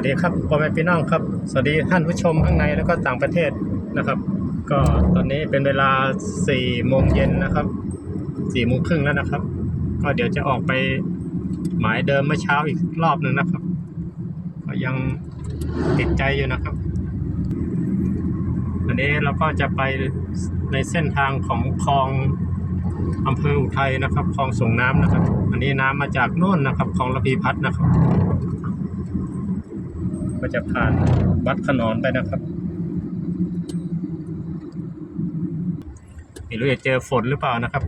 วัสดีครับพ่อแม่พี่น้องครับ สวัสดีท่านผู้ชมข้างในแล้วก็ต่างประเทศนะครับ ก็ตอนนี้เป็นเวลา4โมงเย็นนะครับ4โมงครึ่งแล้วนะครับ ก็เดี๋ยวจะออกไปหมายเดิมเมื่อเช้าอีกรอบหนึ่งนะครับ ก็ยังติดใจอยู่นะครับอันนี้เราก็จะไปในเส้นทางของคลองอำเภออุทัยนะครับ คลองส่งน้ำนะครับ อันนี้น้ำมาจากโน่นนะครับ คลองระพีพัฒน์นะครับ ก็จะผ่านวัดขนอนไปนะครับไม่รู้จะเจอฝนหรือเปล่านะครับ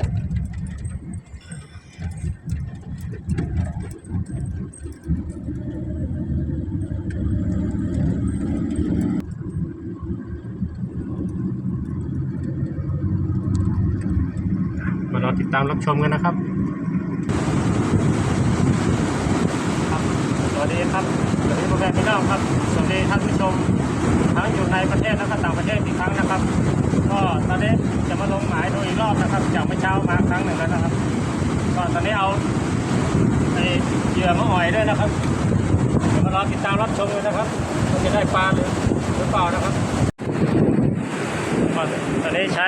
มารอติดตามรับชมกันนะครับ ครับ สวัสดีครับ แม่พี่น้องครับสวัสดีท่านผู้ชมทั้งอยู่ในประเทศและก็ต่างประเทศอีกครั้งนะครับ ก็ตอนนี้จะมาลงหมายดูอีกรอบนะครับจากเมื่อเช้ามาครั้งหนึ่งแล้วนะครับก็ตอนนี้เอาไอ้เหยื่อมาอ่อยด้วยนะครับเดี๋ยวมารอติดตามรับชมกันนะครับว่าจะได้ปลาหรือเปล่านะครับก็ตอนนี้ใช้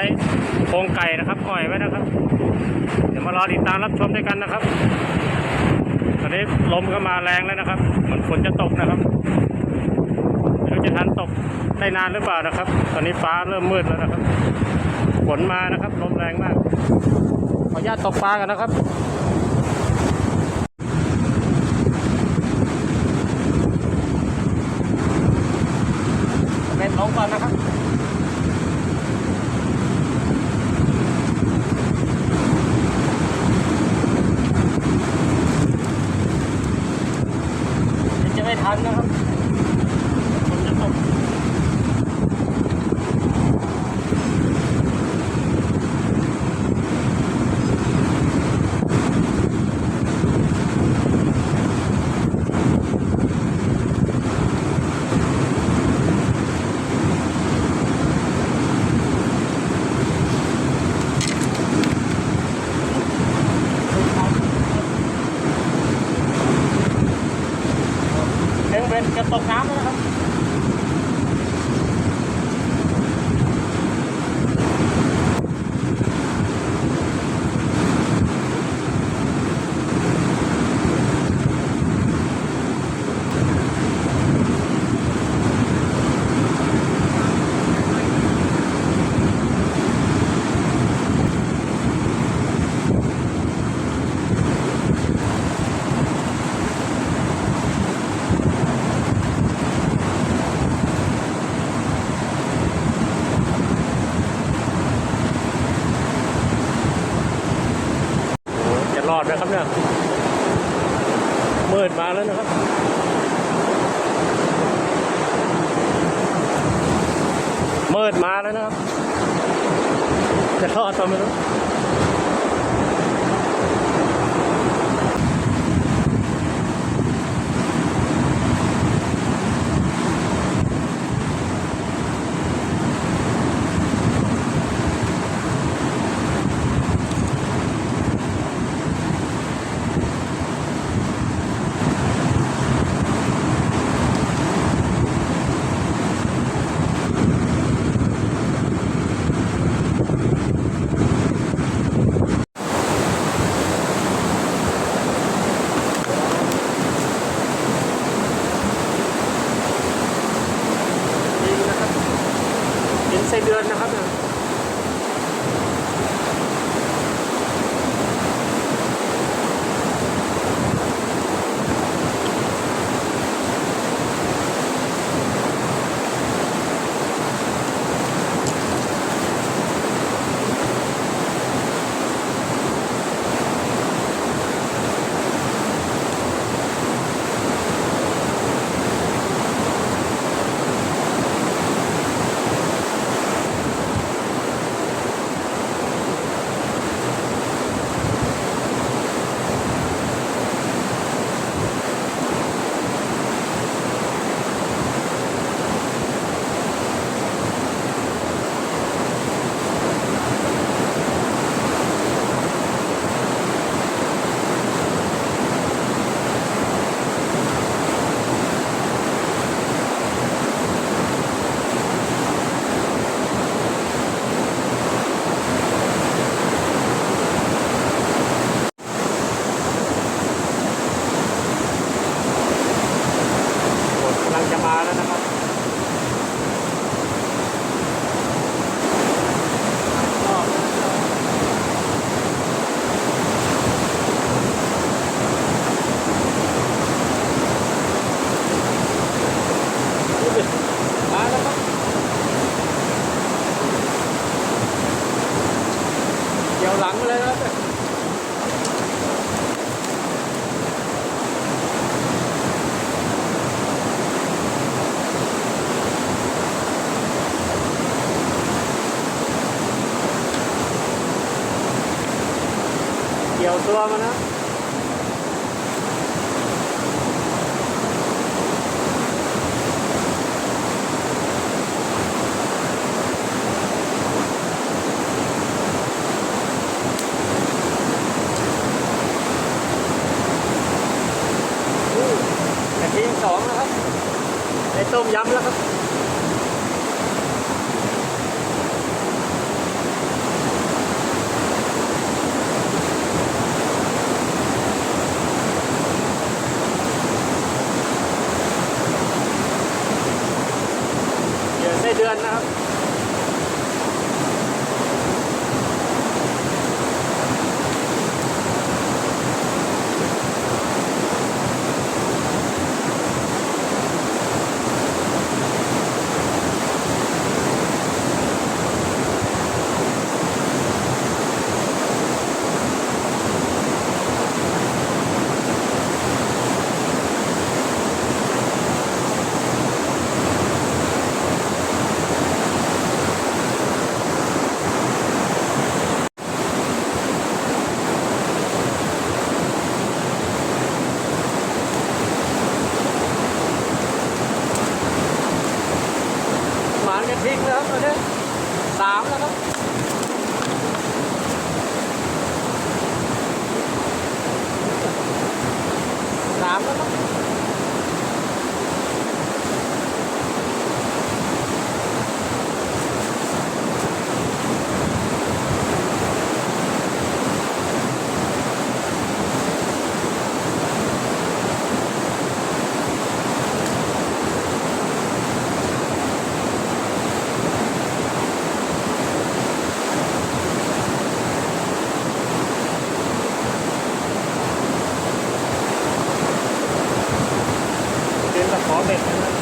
โครงไก่นะครับอ่อยไว้นะครับเดี๋ยวมารอติดตามรับชมด้วยกันนะครับ นี้ลมก็มาแรงแล้วนะครับ เหมือนฝนจะตกนะครับไม่รู้จะทันตกได้นานหรือเปล่านะครับ ตอนนี้ฟ้าเริ่มมืดแล้วนะครับฝนมานะครับลมแรงมาก ขออนุญาตตกปลากันนะครับเป็นลงก่อนนะครับ เดี๋ยวจะไม่ทันนะครับฝนจะตก เอ็งเป็นจะตกน้ำแล้วนะครับ โอ้โหจะรอดไหมครับเนี่ย ปิดมาแล้วนะครับเมืดมาแล้วนะครับ จะทอดต่อไม่รู้ กี่ยวตัวมานะกะทิสองแล้วครับในต้มยำแล้วครับ เดี๋ยวไส้เดือนนะครับ หมานกระทิงแล้วครับตอนนี้สามแล้วครับ สามแล้วครับเป็นตะขอเบ็ดนะครับ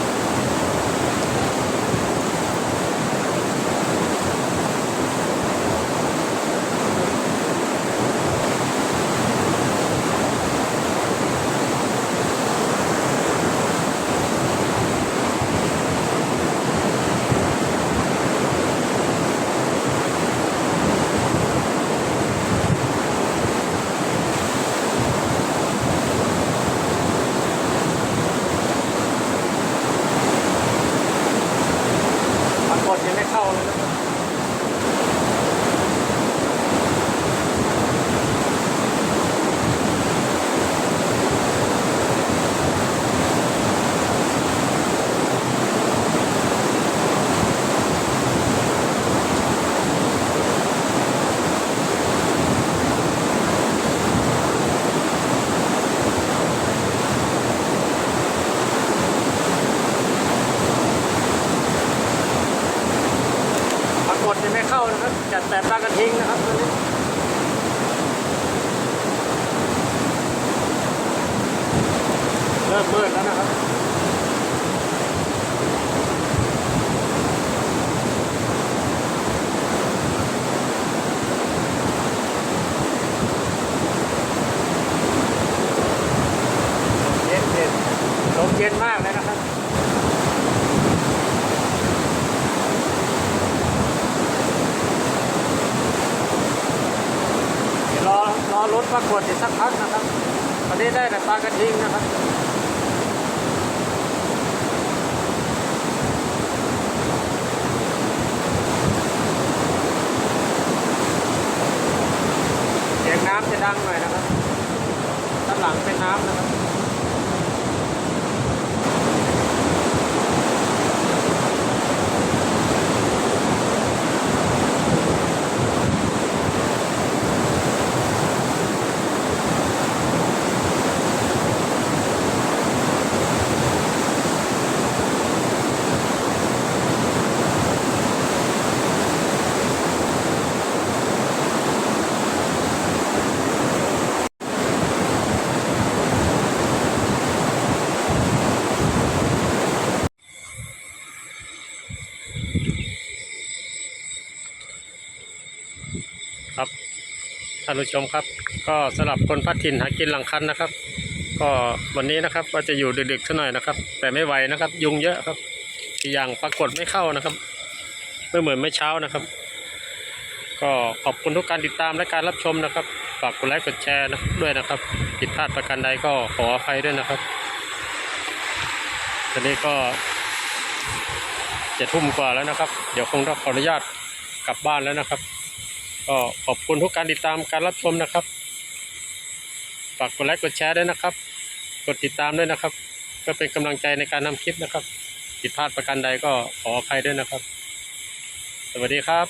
ปรากฏยังไม่เข้าเลยนะครับ ปรากฏยังไม่เข้านะครับ จัดแต่ปลากระทิงนะครับตอนนี้เริ่มมืดแล้วนะครับเย็นเย็นลมเย็นมากเลยนะครับ เดี๋ยวรอรอรถ ปรากฏอีกสักพักนะครับตอนนี้ได้แต่ปลากระทิงนะครับเสียงน้ำจะดังหน่อยนะครับด้านหลังเป็นน้ำนะครับ ครับท่านผู้ชมครับ ก็สำหรับคนพัดถิ่นหากินหลังคันนะครับ ก็วันนี้นะครับว่าจะอยู่ดึกๆสักหน่อยนะครับ แต่ไม่ไหวนะครับ ยุงเยอะครับอีกอย่างปรากฏไม่เข้านะครับไม่เหมือนเมื่อเช้านะครับ ก็ขอบคุณทุกการติดตามและการรับชมนะครับฝากกดไลค์กดแชร์นะด้วยนะครับผิดพลาดประการใดก็ขออภัยด้วยนะครับตอนนี้ก็จะทุ่มกว่าแล้วนะครับ เดี๋ยวคงต้องขออนุญาตกลับบ้านแล้วนะครับ ก็ขอบคุณทุกการติดตามการรับชมนะครับ ฝากกดไลค์กดแชร์ด้วยนะครับ กดติดตามด้วยนะครับ ก็เป็นกำลังใจในการทำคลิปนะครับ ผิดพลาดประการใดก็ขออภัยด้วยนะครับ สวัสดีครับ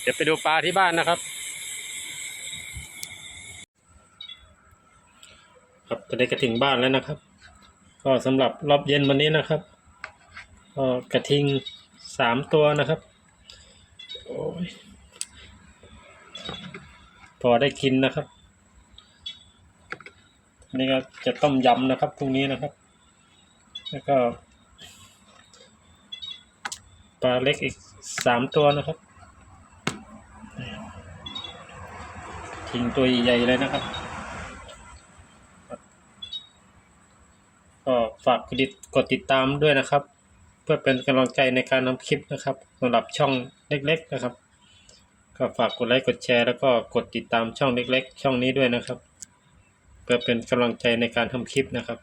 เดี๋ยวไปดูปลาที่บ้านนะครับ ครับตอนนี้ก็ถึงบ้านแล้วนะครับ ก็สำหรับรอบเย็นวันนี้นะครับก็กระทิงสามตัวนะครับ โอ้ย พอได้กินนะครับนนี้ก็จะต้มยำนะครับพรุ่งนี้นะครับ แล้วก็ปลาเล็กอีกสามตัวนะครับทิ้งตัวใหญ่เลยนะครับ ก็ฝากกดติดกดติดตามด้วยนะครับ เพื่อเป็นกำลังใจในการทำคลิปนะครับสำหรับช่องเล็ก ๆ นะครับ ก็ฝากกดไลค์กดแชร์แล้วก็กดติดตามช่องเล็ก ๆ ช่องนี้ด้วยนะครับ เพื่อเป็นกำลังใจในการทำคลิปนะครับ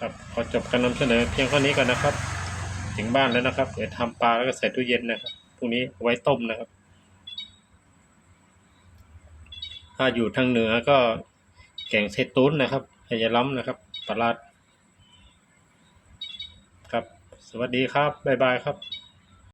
ครับขอจบการนำเสนอเพียงเท่านี้ก่อนนะครับ ถึงบ้านแล้วนะครับเดี๋ยวทำปลาแล้วก็ใส่ตู้เย็นนะครับพรุ่งนี้ไว้ต้มนะครับ ถ้าอยู่ทางเหนือก็แกงเซตุ้นนะครับไฮยาล้ำนะครับปลาลาดครับ สวัสดีครับ บ๊ายบายครับ